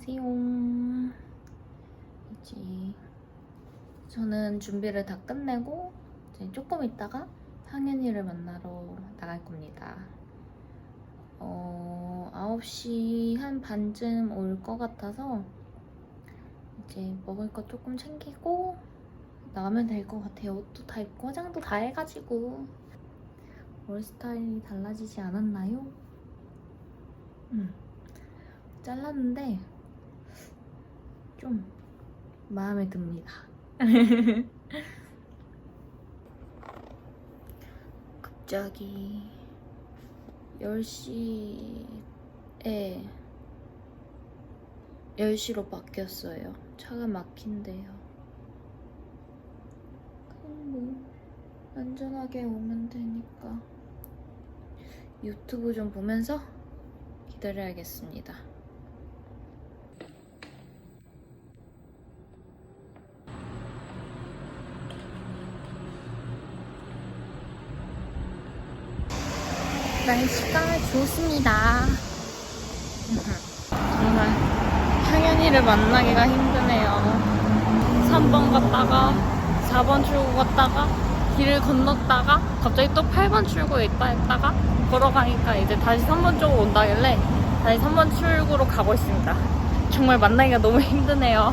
안녕하세요. 이제 저는 준비를 다 끝내고 이제 조금 있다가 상현이를 만나러 나갈 겁니다. 어, 9시 한 반쯤 올 것 같아서 이제 먹을 거 조금 챙기고 나가면 될 것 같아요. 옷도 다 입고 화장도 다 해가지고 월 스타일이 달라지지 않았나요? 음. 잘랐는데 좀 마음에 듭니다. 갑자기 10시에 10시로 바뀌었어요. 차가 막힌대요. 그럼 뭐 안전하게 오면 되니까 유튜브 좀 보면서 기다려야겠습니다. 날씨가 좋습니다. 정말 향연이를 만나기가 힘드네요. 3번 갔다가 4번 출구 갔다가 길을 건넜다가 갑자기 또 8번 출구에 있다 했다가 걸어가니까 이제 다시 3번 쪽으로 온다길래 다시 3번 출구로 가고 있습니다. 정말 만나기가 너무 힘드네요.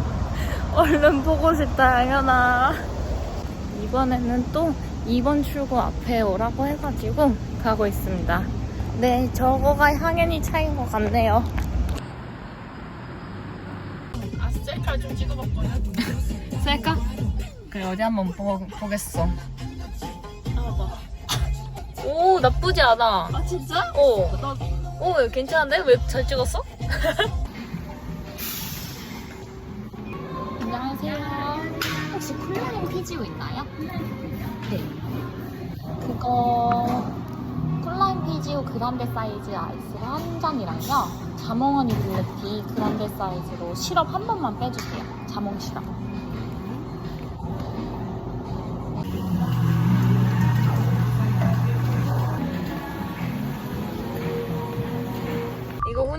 얼른 보고 싶다, 향연아. 이번에는 또 2번 출구 앞에 오라고 해가지고 가고 있습니다. 네, 저거가 향연이 차인 것 같네요. 아 셀카 좀 찍어봤거든. 셀까? 그래, 어디 한번 보, 보겠어. 오, 나쁘지 않아. 아 진짜? 어, 나 오, 괜찮은데? 왜 잘 찍었어? 피지오 있나요? 네. 그거 콜라겐 피지오 그란데 사이즈 아이스로 한 잔이랑요. 자몽 허니 블랙티 그란데 사이즈로 시럽 한 번만 빼주세요. 자몽 시럽.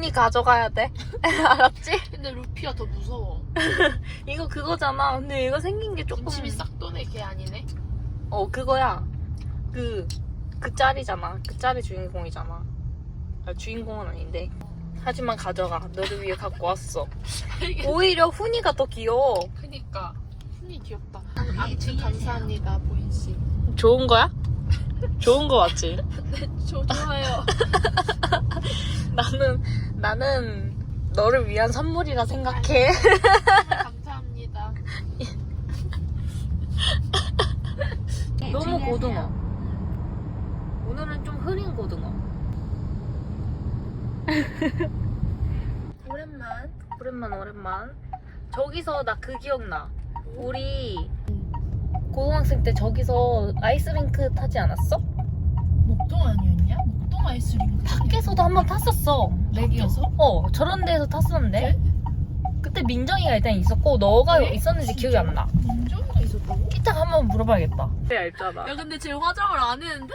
이거 훈이 가져가야 돼. 알았지? 근데 루피가 더 무서워. 이거 그거잖아. 근데 얘가 생긴 게 조금. 군침이 싹 도네 걔 아니네. 어, 그거야. 그, 그 짤이잖아. 그 짤의 주인공이잖아. 아, 주인공은 아닌데. 하지만 가져가. 너를 위해 갖고 왔어. 오히려 훈이가 더 귀여워. 그니까 훈이 귀엽다. 아무튼 감사합니다 보인 씨. 좋은 거야? 좋은 거 맞지? 저 좋아요. 나는, 나는 너를 위한 선물이라 생각해. 감사합니다. 너무 고등어. 오늘은 좀 흐린 고등어. 오랜만, 오랜만, 오랜만. 저기서 나 그 기억나. 우리 고등학생 때 저기서 아이스링크 타지 않았어? 목동 아니었냐? 목동 아이스링크. 밖에서도 한 번 탔었어. 내. 밖에서? 어, 저런 데서 탔었는데. 그때 민정이가 일단 있었고 너가 그래? 있었는지 기억이 안 나. 민정이가 있었다고? 이따 한번 물어봐야겠다. 네, 알잖아. 야 근데 쟤 화장을 안 했는데?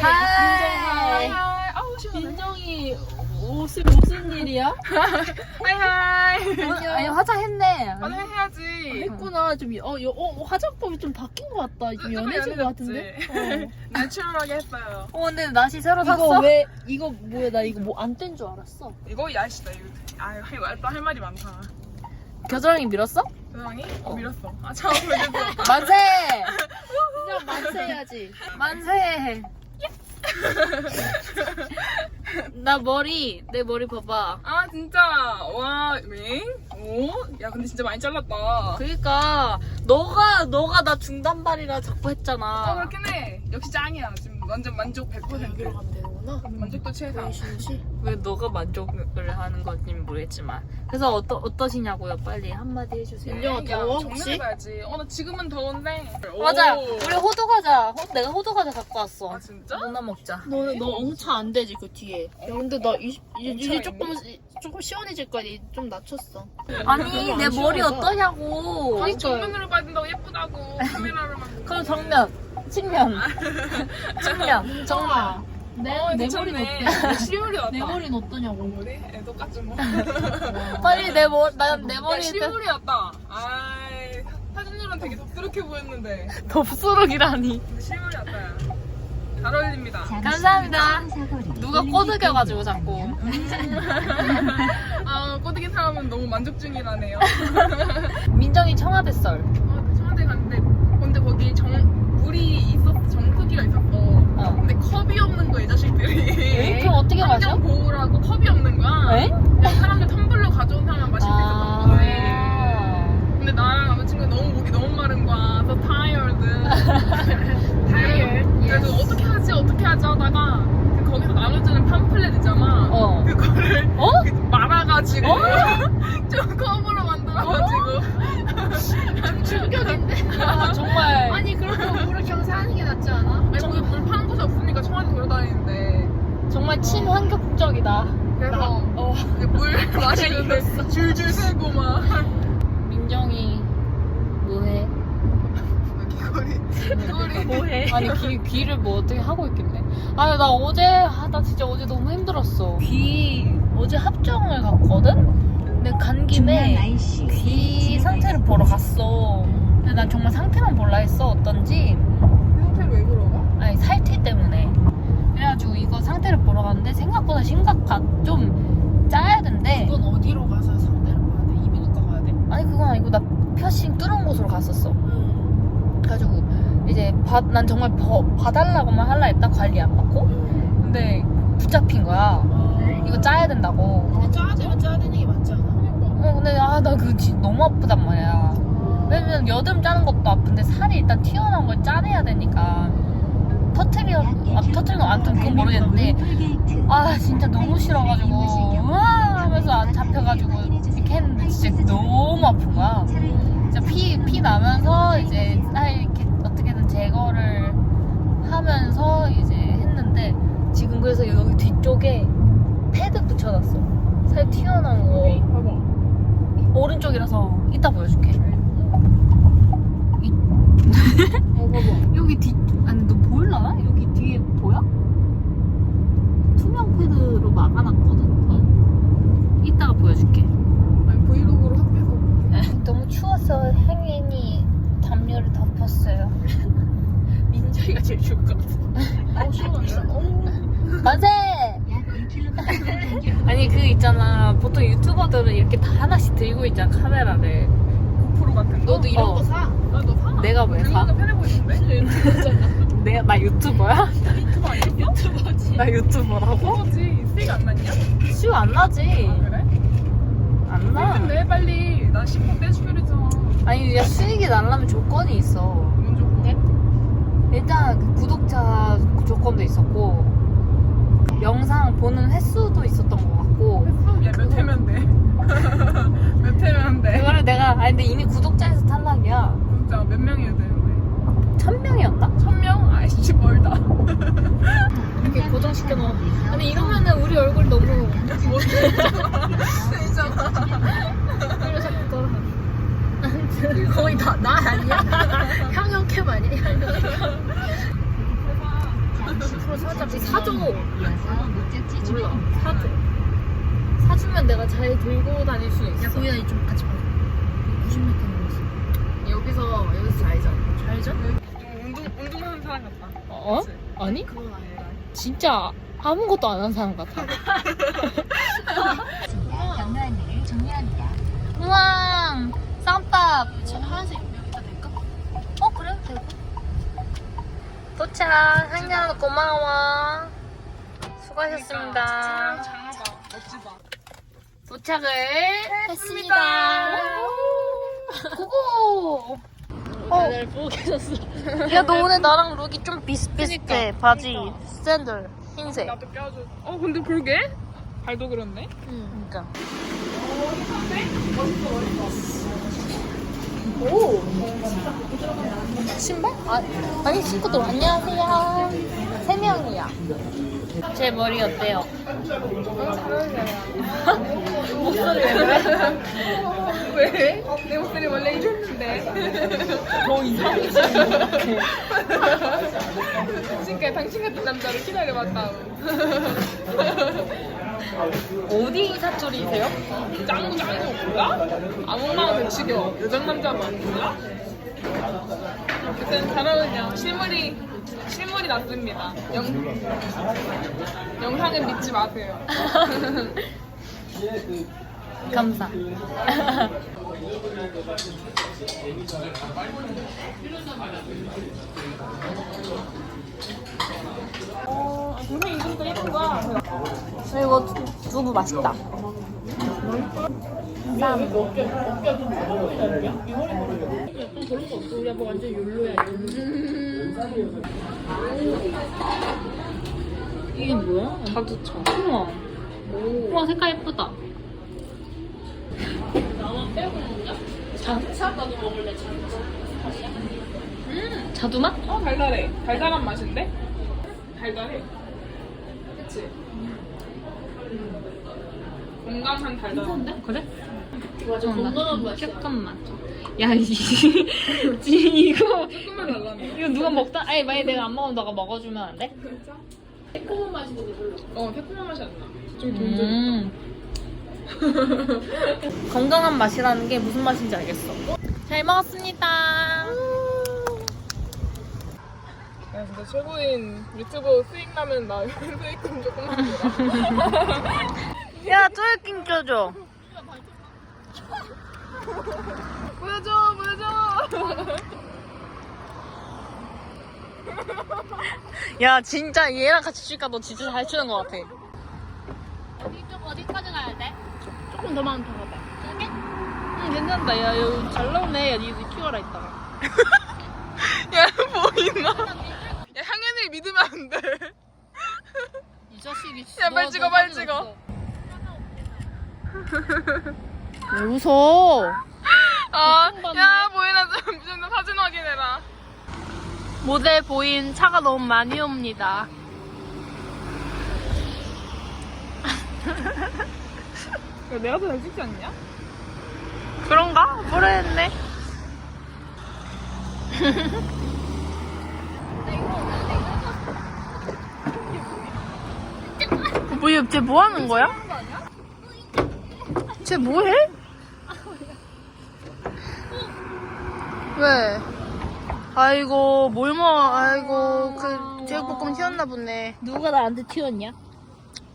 하이. 하이. 아우 시원해. 민정이 옷을 무슨 일이야? 하이 하이 어, 아니 화장했네. 화장해야지 했구나 좀 어, 여- 어 화장법이 좀 바뀐 것 같다 좀 연해진 것 같은데 어. 내추럴하게 했어요 어 근데 나시 새로 이거 샀어? 왜 이거 뭐야 나 이거 뭐 안 뗀 줄 알았어 이거 야시다 이거 아유 할, 할, 할 말이 많다 겨드랑이 밀었어? 세상이 어. 밀었어 아 참 그래도 만세! 그냥 만세해야지 만세! 나 머리 내 머리 봐봐. 아 진짜 와 맹? 오? 야 근데 진짜 많이 잘랐다 그러니까 너가 너가 나 중단발이라 자꾸 어 했잖아. 그렇긴 해 역시 짱이야 지금 완전 만족 100% 여기로 가면 되는구나 만족도 최상 보이시지? 왜 너가 만족을 하는 건지는 모르겠지만. 그래서 어떠 어떠시냐고요? 빨리 한마디 해주세요. 민정아, 더워, 혹시? 정리해봐야지 어 나 지금은 더운데 맞아. 오. 우리 호두 과자. 호- 내가 호두 과자 갖고 왔어. 아 진짜? 누나 먹자. 너, 너 엉차 안 되지 그 뒤에 야 근데 나 이, 이, 이제 엉차 조금 조금 시원해질 거야 좀 낮췄어 아니 내안 머리. 어떠냐고. 아니 정면으로 봐야 된다고 예쁘다고 카메라로만 보고 그럼 정면, 측면, 측면. 정아 내, 어, 내 괜찮네. 머리는 어때? 실물이 낫다. 내 머리는 어떠냐고. 머리? 애 똑같지 뭐. 빨리 내 머리 난내 야, 머리 실물이 낫다. 아이 사진으로는 되게 덥수룩해 보였는데 덥수룩이라니. 실물이 낫다. 잘 어울립니다. 감사합니다. 누가 꼬드겨가지고 자꾸. 아 꼬드긴 사람은 너무 만족 중이라네요. 민정이 청와대 썰. 어, 청와대 갔는데 근데 거기 정 물이 있었 정 크기가 있었어. 어. 근데 컵이 없는 거야 이 자식들이. 에? 그럼 어떻게 마셔? 환경 보호라고 컵이 없는 거야. 에? 그냥 사람들 텀블러 가져온 사람만 마실 수 있었던 거지. 아. 근데 나랑 남자친구 너무 목이 너무 마른 거야. So tired. tired. 그래서 어떻게 하지 어떻게 하지 하다가 그 거기서 나눠주는 팜플렛 있잖아. 어. 그거를 어? 그 말아가지고 어? 좀 컵으로 만들어가지고. 충격인데? 아, 정말. 아니, 그러면 물을 경사하는 게 낫지 않아? 아니 거기 물 파는 곳이 없으니까 청와대 돌아다니는데. 정말 친환경적이다. 그래서 어, 그물 마시는데 줄줄 새고 막. 민정이 뭐해? 귀걸이 귀걸이. 뭐해? 아니 귀, 귀를 뭐 어떻게 하고 있겠네. 아니 나 어제 아, 나 진짜 어제 너무 힘들었어. 귀 어제 합정을 갔거든. 근데 간 김에 귀 상태를 보러 갔어. 근데 난 정말 상태만 볼라 했어 어떤지. 형태를 왜 물어봐? 아니 살티 때문에. 상태를 보러 갔는데 생각보다 심각한 좀 짜야 된대. 그건 어디로 가서 상대를 봐야 돼? 이비인후과 가야 돼? 아니 그건 아니고 나 표싱 뚫은 곳으로 갔었어. 응. 그래가지고 이제 봐, 난 정말 버, 봐달라고만 할라 했다 관리 안 받고 근데 붙잡힌 거야 이거 짜야 된다고 근데 짜야 되면 짜야 되는 게 맞지 않아? 어 근데 아나 그거 진짜 너무 아프단 말이야 왜냐면 여드름 짜는 것도 아픈데 살이 일단 튀어나온 걸 짜내야 되니까 터트려 아 터트린 거 아무튼 그건 모르겠는데 아 진짜 너무 싫어가지고 으아 하면서 안 잡혀가지고 이렇게 했는데 진짜 너무 아픈 거야 진짜 피, 피 나면서 이제 살 이렇게 어떻게든 제거를 하면서 이제 했는데 지금 그래서 여기 뒤쪽에 패드 붙여놨어. 살 튀어나온 거. 오른쪽이라서 이따 보여줄게. 봐봐. 여기 뒤 보일라나? 여기 뒤에 보여? 투명 패드로 막아놨거든. 어. 이따가 보여줄게. 아니 브이로그로 합해서. 너무 추워서 행인이 담요를 덮었어요. 민정이가 제일 좋을 것 같아. 어 시원한데? 어. 만세! 아니 그 있잖아 보통 유튜버들은 이렇게 다 하나씩 들고 있잖아 카메라를 고프로 같은 거. 너도 이런 어. 거 사. 나도 사. 내가 왜 사? 편해 보이는데? 내가 나 유튜버야? 유튜브 아니었어? 유튜버지. 나 유튜버라고? 그거지. 수익 안 났냐? 수요 안 나지 아 그래? 안 나. 근데 빨리 나 10분 떼주기로 했잖아. 아니 야 수익이 나려면 조건이 있어 뭔 조건? 일단 그 구독자 조건도 있었고 영상 보는 횟수도 있었던 것 같고 야몇 회면 돼? 몇 회면 돼? 그거를 내가 아니 근데 이미 구독자에서 탈락이야 진짜 몇 명이어야 되는데? 천 명이었나? 천 명? 아이씨 멀다. 이렇게 고정시켜놓은 아니 이러면은 우리 얼굴 너무 세잖아. 그래 자꾸 걸어. 거의 다 나 아니야? 형형캠 아니야? 앞으로 살짝 사줘. 몰라 사줘 사주면 내가 잘 들고 다닐 수 있어 야 거기다 좀 같이 봐. 90m 넘었어. 여기서 여기서 잘 자. 잘 자? 사람 같다. 어? 그치? 아니? 그건 아니다. 진짜 아무것도 안 한 사람 같아 경로 안내를 종료합니다. 우와 쌈밥 저 하얀색 여기다 될까? 어 그래 되고 도착 한양 고마워 수고하셨습니다 장하다. 멋지다. 도착을 했습니다 고고 다들 보고 계셨어. 야 너 오늘 나랑 룩이 좀 비슷비슷해. 바지 샌들 흰색. 나도 껴줘. 어 근데 그러게? 발도 그렇네. 그러니까. 신발? 아, 아니 신고들 안녕하세요. 세 명이야 제 머리 어때요? 목소리 왜 그래? 왜? 내 목소리 원래 이랬는데. 더 같아. 지금까지 당신 같은 남자를 기다려봤다. 어디 사투리세요? 짱구 짱구 몰라? 아무나 배치겨. 여장 남자 만 몰라? 어쨌든 잘 어울려. 실물이 실물이 낫습니다. 영 영상은 믿지 마세요. 감사. 어, 분명히 이름도 예쁜 거야. 이거 두부 맛있다. 이게 뭐야? 자두차. 우와. 우와 색깔 예쁘다. 자두차? 나도 먹을래 자두차. 음 자두 맛? 어 달달해. 달달한 맛인데? 달달해. 그치? 건강한 달달한. 그래? 맞아 건강한 맛. 잠깐만. 야 이, 지 이거 조금만 달라며. 이거 누가 먹다? 아니 만약 내가 안 먹으면 너가 먹어주면 안 돼? 어 새콤한 맛이 안 나. 좀 동전. 음. 건강한 맛이라는 게 무슨 맛인지 알겠어. 잘 먹었습니다. 야 진짜 최고인 유튜브 수익 나면 나 수익금 조금만 줘라. 야, 쫄긴 껴줘. 보여줘 보여줘. 야, 진짜 얘랑 같이 추니까 너 진짜 잘 추는 것 같아. 이쪽 어디까지 가야 돼? 조금 더 많은 더 가봐. 여기? 응, 괜찮다. 야, 이거 잘 나오네. 야, 니도 키워라, 이따가. 야 보이나? 야 향연이 믿으면 안 돼. 이 자식이 야, 빨리 찍어, 빨리 찍어. 왜 웃어? 아. 야 보이나 좀, 좀 사진 확인해라. 모델 보인 차가 너무 많이 옵니다. 야, 내가 더 잘 찍지 않냐? 그런가? 모르겠네. 뭐야, 쟤 뭐 하는 거야? 쟤 뭐 해? 왜? 아이고, 뭘 먹어, 아이고, 그, 제육볶음 튀었나 보네. 누가 나한테 튀었냐?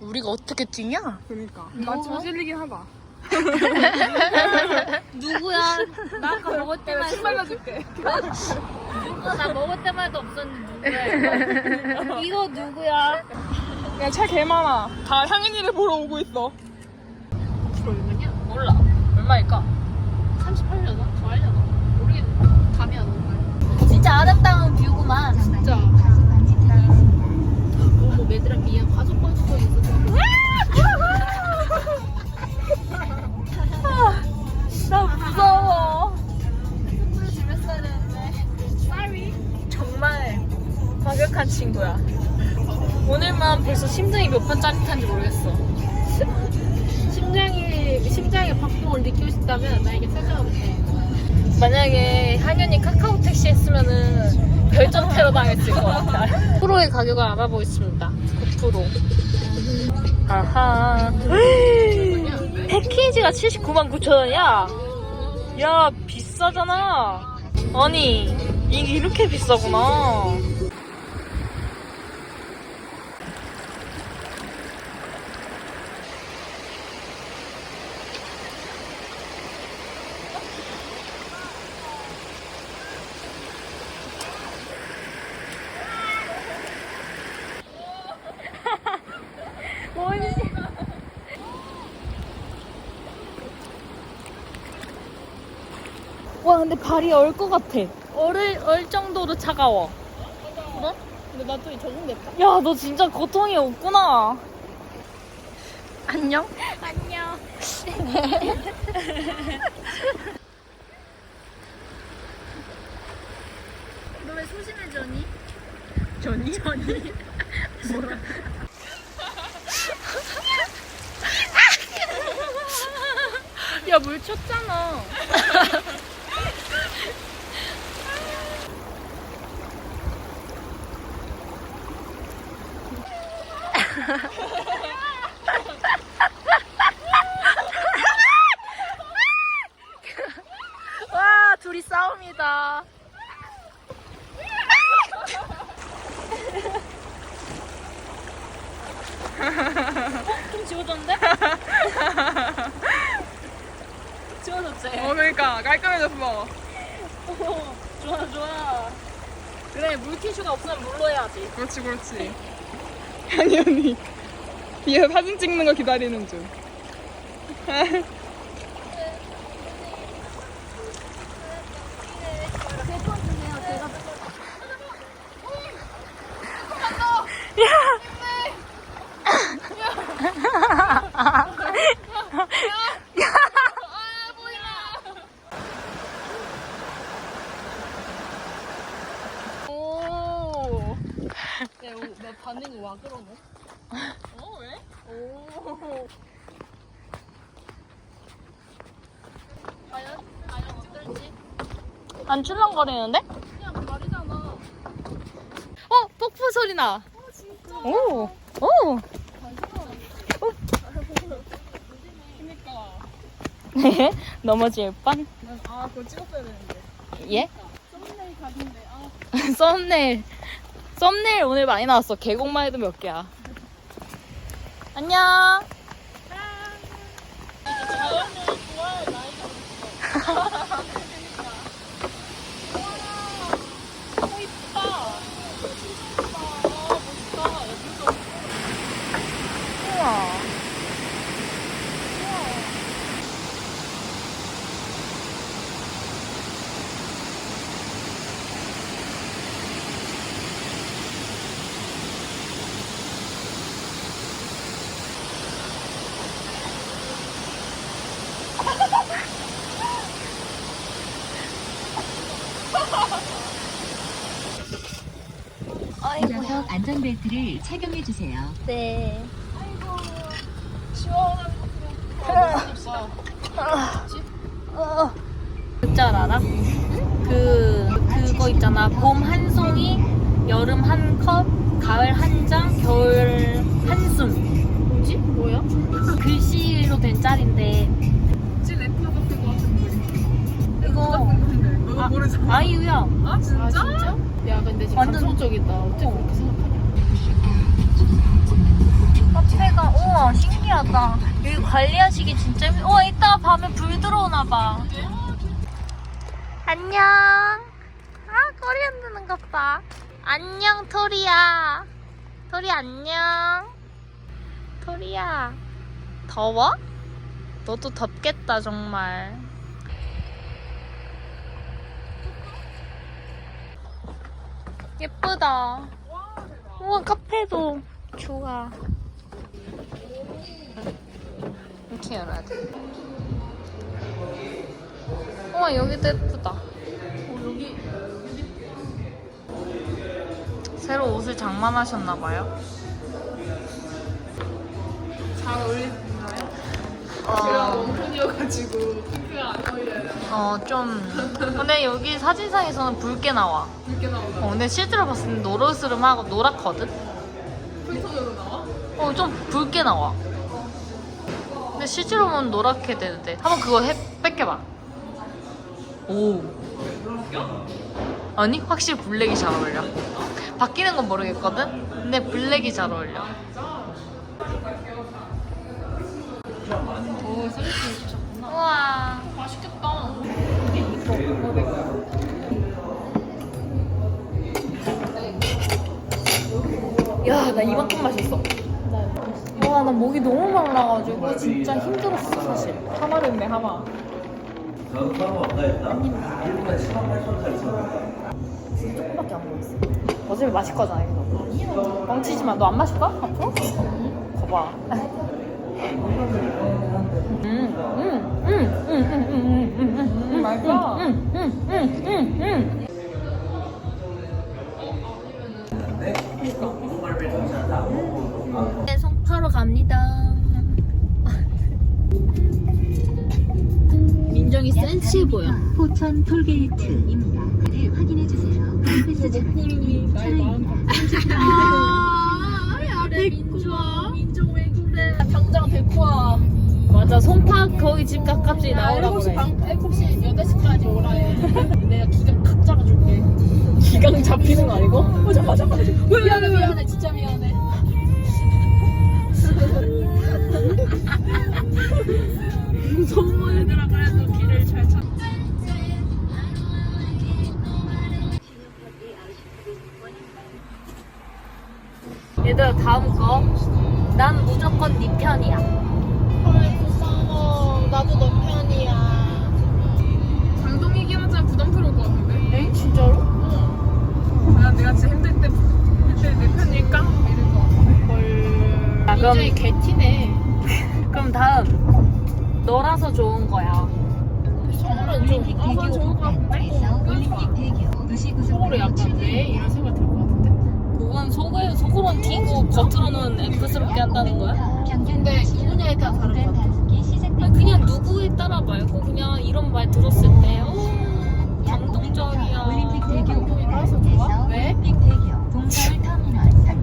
우리가 어떻게 튀냐? 그니까. 마침 실리긴 하다. 누구야? 나 아까 먹을 때만 침 발라줄게. 누가 나 먹을 때마다 없었는데 누구야? 이거 누구야? 야, 차 개 많아. 다 향연이를 보러 오고 있어. 가격을 알아보겠습니다. 9%. 아하. 패키지가 79만 9천 원이야? 야, 비싸잖아. 아니, 이게 이렇게 비싸구나. 근데 발이 얼 것 같아. 얼을 얼 정도로 차가워. 어? 근데 나 또 적응됐다. 야, 너 진짜 고통이 없구나. 안녕? 안녕. 너 왜 소심해, 전이? 전이? 전이. 뭐라? 야, 물 쳤잖아. 와, 둘이 싸웁니다. 좀 지워졌는데? 지워졌지? 어 그러니까 깔끔해졌어. 좋아, 좋아. 그래, 물티슈가 없으면 물로 해야지. 그렇지 그렇지. 아니 언니 뒤에 사진 찍는 거 기다리는 중. 오. 내 반응이 와 그러네. 어 왜? 오. 과연 과연 어떨지? 안 출렁거리는데? 그냥 말이잖아. 어, 폭포 소리 나. 오, 오. 네, 넘어질 뻔. 아 그거 찍었어야 되는데. 예? 썸네일 각인데. 아 썸네일. 썸네일 오늘 많이 나왔어. 계곡만 해도 몇 개야. 안녕. 우와. 운전석 안전벨트를 착용해 주세요. 네. 그줄 알아? 그 그거 있잖아. 봄 한 송이, 여름 한 컵, 가을 한 장, 겨울 한 숨. 뭐지? 뭐야? 글씨로 된 짤인데 혹시 래퍼 같은 거 같은데. 이거 아. 아이유야. 아 진짜? 아 진짜? 야 근데 지금 완전- 감성적이다. 어떻게 그렇게 생각하냐? 카페가 우와 신기하다. 여기 관리하시기 진짜 힘. 우와 이따 밤에 불 들어오나 봐. 안녕. 아 꼬리 흔드는 것 봐. 안녕 토리야. 토리 안녕. 토리야. 더워? 너도 덥겠다 정말. 예쁘다. 우와 카페도 좋아. 이렇게 열어야 돼. 우와 여기도 예쁘다. 어 여기 새로 옷을 장만하셨나 봐요. 잘 어울리나요? 제가 어, 웜톤이어가지고 핑크가 안 어울려요. 어, 좀. 근데 여기 사진상에서는 붉게 나와. 붉게 나온다. 어, 근데 실제로 봤을 때 노르스름하고 노랗거든? 쿨톤으로 나와? 어, 좀 붉게 나와. 근데 실제로 보면 노랗게 되는데. 한번 그거 해, 뺏겨봐. 오. 아니, 확실히 블랙이 잘 어울려. 바뀌는 건 모르겠거든? 근데 블랙이 잘 어울려. 오 셀프 주셨구나. 우와. 맛있겠다. 야, 나 이만큼 마셨어. 와, 나 목이 너무 말라가지고 진짜 힘들었어, 사실. 하마랬네 하마. 저는 바로 왔다 했다. 1분에 7만 8천 짜리 샀다. 조금밖에 안 먹었어. 어차피 마실 거잖아, 이거. 뻥치지 마. 너 안 마실 거야? 앞으로? 거봐. 음, 음, 음, 음, 음, 음, 음, 음, 음, 음. 음, 음, 음, 음, 음. 근데 3번 톨게이트입니다. 를 확인해 주세요. 홈페이지 차량입니다. 차량입니다. 아, 민정. 민정 왜 그래? 당장 데리고 와. 맞아 손팍 거기 집 가깝지 나오라고 7시 그래 반, 7시, 8시까지 오라 해. 내가 기강 각 잡아줄게. 기강 잡히는 거 아니고? 어, 잠깐, 잠깐. 미안해, 미안해. 진짜 미안해. 소문 얘들아 그래도 길을 잘 얘들아 다음 거 난 무조건 네 편이야 헐, 불쌍해. 나도 너 편이야. 장동이긴 하지만 부담스러울 것 같은데. 에? 진짜로? 난 내가 진짜 힘들 때 힘들 때 내 편일까? 이럴 것 같아. 헐. 아, 그럼- 민정이 개티네. 그럼 다음 너라서 좋은 거야 서울은 좀, 아, 대교 좋은 것 같은데? 서울이 약간 왜? 이런 생각 같은데? 그건 속에, 속으로는 T고 겉으로는 F스럽게 한다는 거야? 근데 누구냐에 따라 다른 것 같아. 아니, 그냥 누구에 따라 말고 그냥 이런 말 들었을 때 어, 감동적이야 올림픽 대교 따라서 좋아? 왜?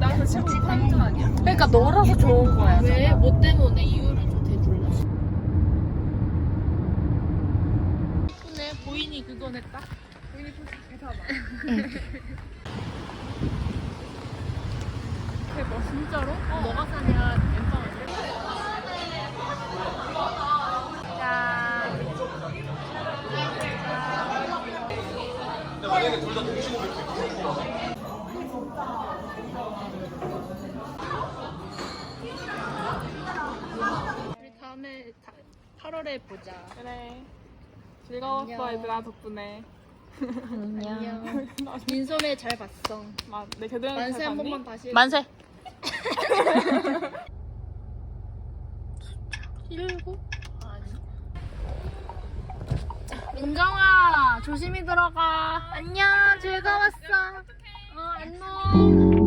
나는 지금 파인트 아니야? 그러니까 너라서 좋은 거야 왜? 뭐 때문에 이유를 좀 대줄래? 예쁘네. 보이니 그거네 딱. 우리 솔직히 사봐. 대박. 진짜로? 너가 사냐? 엠빵 아니야? 우리 다음에 8월에 보자. 그래. 즐거웠어 안녕. 얘들아 덕분에. 안녕. 민소매 잘 봤어. 마, 내 제대로 만세 잘 한? 번만 다시. 만세 일곱? 민정아 조심히 들어가. 안녕 즐거웠어. 어 안녕.